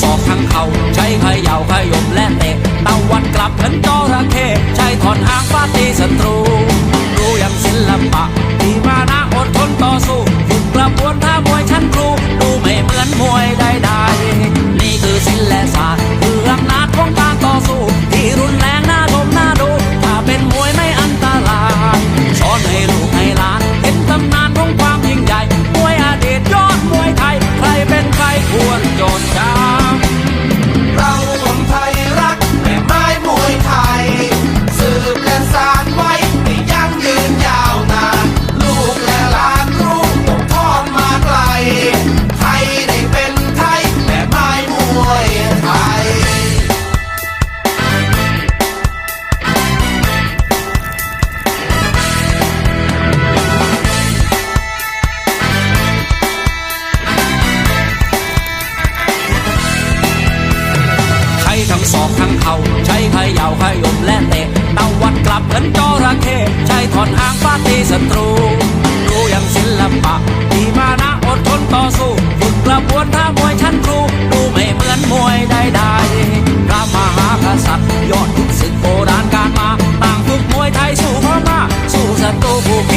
สอบทั้งเขาใช้เขย่าขยมและเตะตะวันกลับเหมือนจระเข้ใช้ถอนหางฟาตีศัตรู รู้อย่างศิลปะ อกทั้งเขาใช้ขย่าขยมและเตะตาวัดกลับเหมือนจระเข้ใช้ถอนหางฟาดตีศัตรู รู้อย่างศิลปะมีมานะอดทนต่อสู้ฝึกกระบวนท่ามวยชั้นครูดูไม่เหมือนมวยใดๆพระมหากษัตริย์ยอดทุกศึกโบราณการมา ต่างฝึกมวยไทยสู้พม่าสู้ศัตรูผู้